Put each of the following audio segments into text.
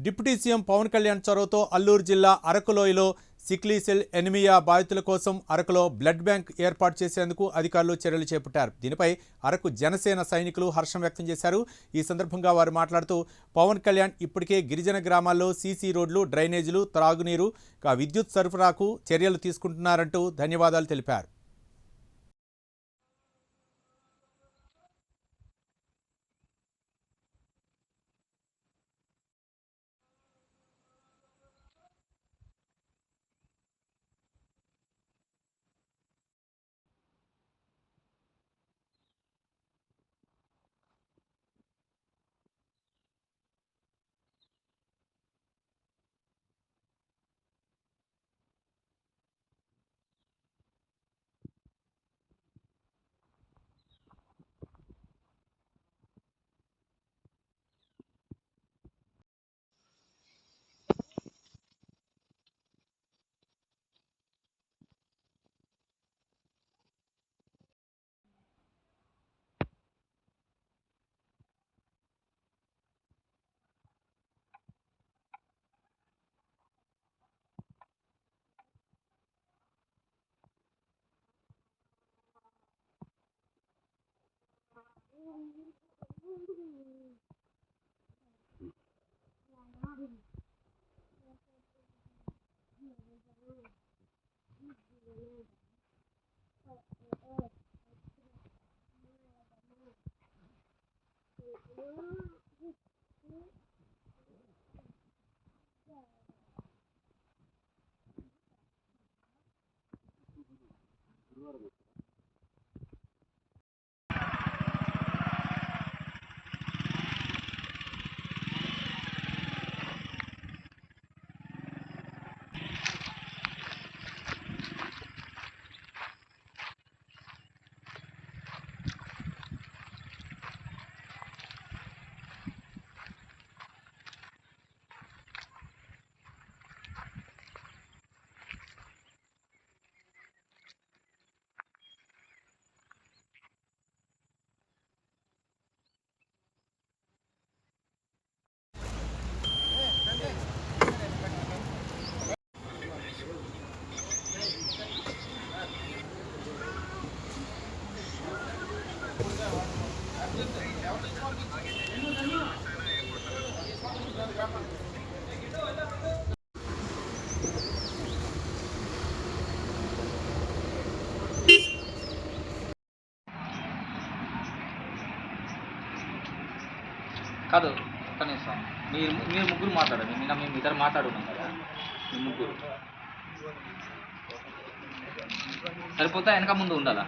Deputy CM Pawan Kalyan చొరవతో అల్లూరు జిల్లా అరకులోయలో సిక్లీసెల్ anaemia బాధితుల కోసం అరకులో బ్లడ్ బ్యాంక్ ఏర్పాటు చేసేందుకు అధికారులు చర్యలు చేపట్టారు. దీనిపై అరకు జనసేన సైనికులు హర్షం వ్యక్తం చేశారు. ఈ సందర్భంగా వారు మాట్లాడుతూ పవన్ కళ్యాణ్ ఇప్పటికే గిరిజన గ్రామాల్లో సీసీ రోడ్లు డ్రైనేజీలు త్రాగునీరు విద్యుత్ సరఫరాకు చర్యలు తీసుకుంటున్నారంటూ ధన్యవాదాలు తెలిపారు. வருது కాదు కనీసం. మీరు మీరు ముగ్గురు మాట్లాడండి. నిన్న మేము ఇద్దరు మాట్లాడున్నాం కదా. మీ ముగ్గురు. సరిపోతే వెనక ముందు ఉండాలా?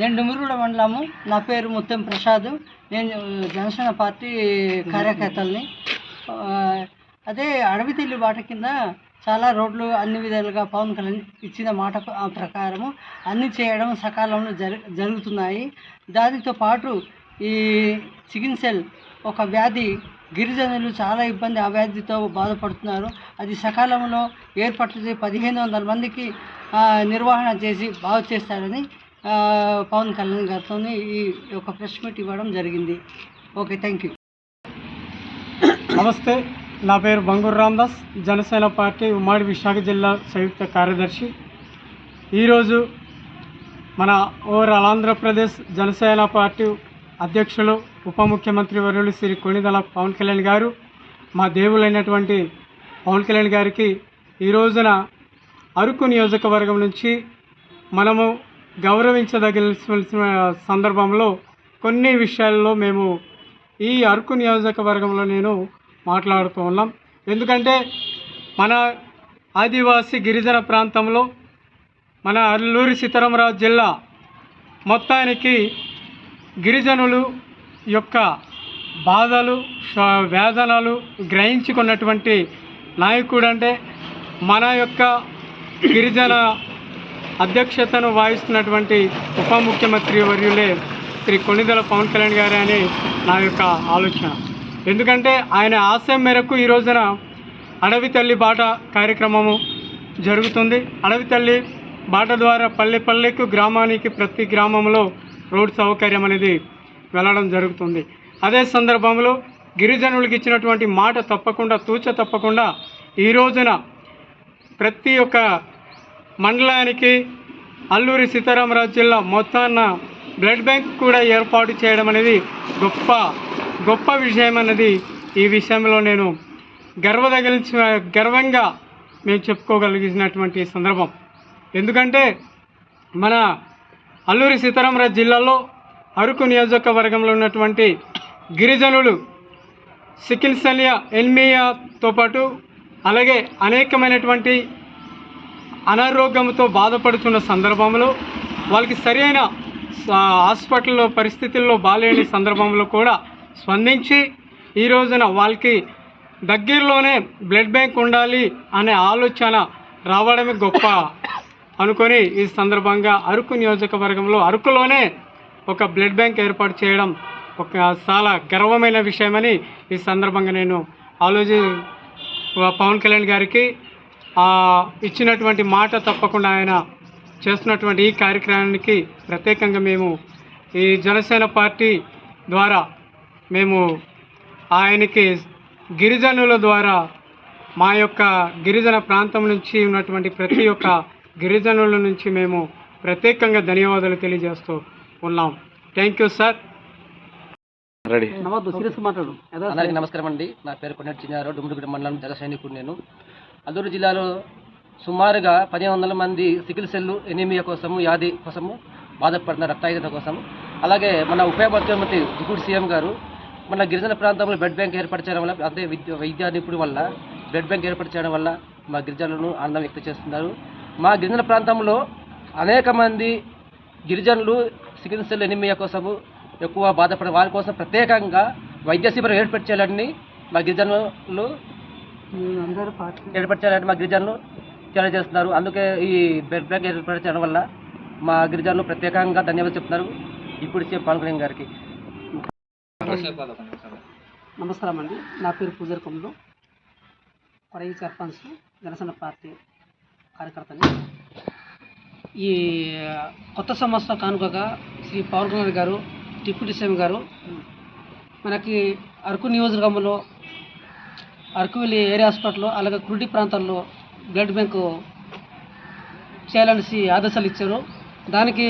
నేను డుమిరుడ మండలము. నా పేరు ముత్తం ప్రసాద్. నేను జనసేన పార్టీ కార్యకర్తల్ని. అదే అడవి తెల్లి బాట కింద చాలా రోడ్లు అన్ని విధాలుగా పవన్ కళ్యాణ్ ఇచ్చిన మాట ఆ ప్రకారము అన్ని చేయడం సకాలంలో జరుగుతున్నాయి. దానితో పాటు ఈ చికిత్సల్ ఒక వ్యాధి గిరిజనులు చాలా ఇబ్బంది ఆ వ్యాధితో బాధపడుతున్నారు. అది సకాలంలో ఏర్పాటు చేసి పదిహేను వందల మందికి నిర్వహణ చేసి బాగు చేస్తారని పవన్ కళ్యాణ్ గారితో ఈ యొక్క ప్రెస్ మీట్ ఇవ్వడం జరిగింది. ఓకే థ్యాంక్ యూ నమస్తే నా పేరు బంగూరు రామ్దాస్. జనసేన పార్టీ ఉమ్మడి విశాఖ జిల్లా సంయుక్త కార్యదర్శి. ఈరోజు మన ఓవరాల్ ఆంధ్రప్రదేశ్ జనసేన పార్టీ అధ్యక్షులు ఉప ముఖ్యమంత్రి వర్యులు శ్రీ కొణిదల పవన్ కళ్యాణ్ గారు మా దేవులైనటువంటి పవన్ కళ్యాణ్ గారికి ఈ రోజున అరకు నియోజకవర్గం నుంచి మనము గౌరవించదగిన సందర్భంలో కొన్ని విషయాల్లో మేము ఈ అరకు నియోజకవర్గంలో నేను మాట్లాడుతూ ఉన్నాం. ఎందుకంటే మన ఆదివాసీ గిరిజన ప్రాంతంలో మన అల్లూరి సీతారామరాజు జిల్లా మొత్తానికి గిరిజనులు యొక్క బాధలు వేదనలు గ్రహించుకున్నటువంటి నాయకుడు అంటే మన యొక్క గిరిజన అధ్యక్షతను వహిస్తున్నటువంటి ఉప ముఖ్యమంత్రి వర్యులే శ్రీ కొణిదల పవన్ కళ్యాణ్ గారే అని నా యొక్క ఆలోచన. ఎందుకంటే ఆయన ఆశయం మేరకు ఈ రోజున అడవి తల్లి బాట కార్యక్రమము జరుగుతుంది. అడవి తల్లి బాట ద్వారా పల్లె పల్లెకు గ్రామానికి ప్రతి గ్రామంలో రోడ్ సౌకర్యం అనేది వెళ్ళడం జరుగుతుంది. అదే సందర్భంలో గిరిజనులకు ఇచ్చినటువంటి మాట తప్పకుండా తూచ తప్పకుండా ఈ రోజున ప్రతి ఒక్క మండలానికి అల్లూరి సీతారామరాజు జిల్లా మొత్తాన్న బ్లడ్ బ్యాంక్ కూడా ఏర్పాటు చేయడం అనేది గొప్ప గొప్ప విషయం అన్నది ఈ విషయంలో నేను గర్వదగిలించిన గర్వంగా మేము చెప్పుకోగలిగినటువంటి సందర్భం. ఎందుకంటే మన అల్లూరి సీతారామరాజు జిల్లాలో అరకు నియోజకవర్గంలో ఉన్నటువంటి గిరిజనులు సికిల్సలియా ఎల్మియాతో పాటు అలాగే అనేకమైనటువంటి అనారోగ్యంతో బాధపడుతున్న సందర్భంలో వాళ్ళకి సరైన హాస్పిటల్లో పరిస్థితుల్లో బాగాలేని సందర్భంలో కూడా స్పందించి ఈ రోజున వాళ్ళకి దగ్గరలోనే బ్లడ్ బ్యాంక్ ఉండాలి అనే ఆలోచన రావడమే గొప్ప అనుకొని ఈ సందర్భంగా అరకు నియోజకవర్గంలో అరకులోనే ఒక బ్లడ్ బ్యాంక్ ఏర్పాటు చేయడం ఒక చాలా గర్వమైన విషయమని ఈ సందర్భంగా నేను ఆలోచి పవన్ కళ్యాణ్ గారికి ఇచ్చినటువంటి మాట తప్పకుండా ఆయన చేస్తున్నటువంటి ఈ కార్యక్రమానికి ప్రత్యేకంగా మేము ఈ జనసేన పార్టీ ద్వారా మేము ఆయనకి గిరిజనుల ద్వారా మా యొక్క గిరిజన ప్రాంతం నుంచి ఉన్నటువంటి ప్రతి ఒక్క గిరిజనుల నుంచి మేము ప్రత్యేకంగా ధన్యవాదాలు తెలియజేస్తూ ఉన్నాం. థ్యాంక్ యూ సార్ అందరికీ నమస్కారం అండి. నా పేరు కొండటి చిన్నారావు డుమ్మిడిగూడ మండలం జన సైనికుడు నేను. అల్లూరు జిల్లాలో సుమారుగా పదిహేను వందల మంది సికిల్ సెల్ ఎనీమియా కోసము వ్యాధి కోసము బాధపడుతున్న రక్తాయుధత కోసం అలాగే మన ఉప ముఖ్యమంత్రి డిప్యూటీ సీఎం గారు మన గిరిజన ప్రాంతంలో బ్లడ్ బ్యాంక్ ఏర్పాటు చేయడం వల్ల అదే విద్య వైద్య నిపుణుడి వల్ల బ్లడ్ బ్యాంక్ ఏర్పాటు చేయడం వల్ల మా గిరిజనులను ఆనందం వ్యక్తం చేస్తున్నారు. మా గిరిజన ప్రాంతంలో అనేక మంది గిరిజనులు చికిత్సలు ఎనిమియా కోసము ఎక్కువ బాధపడే వారి కోసం ప్రత్యేకంగా వైద్య శిబిరం ఏర్పాటు చేయాలని మా గిరిజనులు అందరూ ఏర్పాటు చేయాలని మా గిరిజనులు తెలియజేస్తున్నారు. అందుకే ఈ బ్లడ్ బ్యాంక్ ఏర్పాటు చేయడం వల్ల మా గిరిజనులు ప్రత్యేకంగా ధన్యవాదాలు చెప్తున్నారు. ఇప్పుడు సీఎం పవన్ గారికి. నమస్కారం అండి. నా పేరు పూజర్ కొమ్ములు కొరయి సర్పంచ్ జనసేన పార్టీ కార్యకర్తని. ఈ కొత్త సంవత్సరం కానుకగా శ్రీ పవన్ కళ్యాణ్ గారు డిప్యూటీ సీఎం గారు మనకి అరకు నియోజకవర్గంలో అరకువెల్లి ఏరియా హాస్పిటల్ అలాగే కురుడి ప్రాంతాల్లో బ్లడ్ బ్యాంకు చేయాలనేసి ఆదేశాలు ఇచ్చారు. దానికి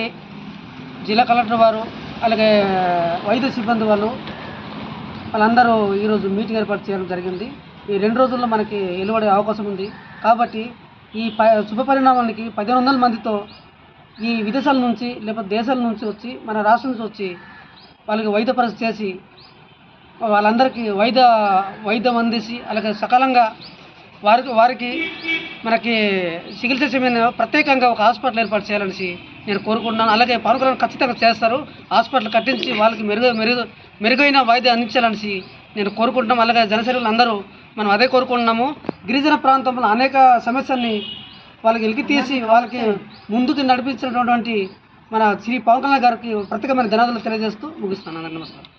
జిల్లా కలెక్టర్ వారు అలాగే వైద్య సిబ్బంది వాళ్ళు వాళ్ళందరూ ఈరోజు మీటింగ్ ఏర్పాటు చేయడం జరిగింది. ఈ రెండు రోజుల్లో మనకి వెలువడే అవకాశం ఉంది. కాబట్టి ఈ ప శుభ పరిణామానికి పదిహేను వందల మందితో ఈ విదేశాల నుంచి లేకపోతే దేశాల నుంచి వచ్చి మన రాష్ట్రం నుంచి వచ్చి వాళ్ళకి వైద్య పరీక్ష చేసి వాళ్ళందరికీ వైద్య వైద్యం అందించి అలాగే సకాలంగా వారికి వారికి మనకి చికిత్స సమయంలో ప్రత్యేకంగా ఒక హాస్పిటల్ ఏర్పాటు చేయాలనేసి నేను కోరుకుంటున్నాను. అలాగే పవన్ కళ్యాణ్ ఖచ్చితంగా చేస్తారు. హాస్పిటల్ కట్టించి వాళ్ళకి మెరుగు మెరుగు మెరుగైన వైద్యం అందించాలనేసి నేను కోరుకుంటున్నాం అలాగే జనసేనలు అందరూ మనం అదే కోరుకుంటున్నాము. గిరిజన ప్రాంతంలో అనేక సమస్యల్ని వాళ్ళకి ఎలికి తీసి వాళ్ళకి ముందుకు నడిపించినటువంటి మన శ్రీ పవన్ కళ్యాణ్ గారికి ప్రత్యేకమైన ధన్యవాదాలు తెలియజేస్తూ ముగిస్తున్నాను. నమస్కారం.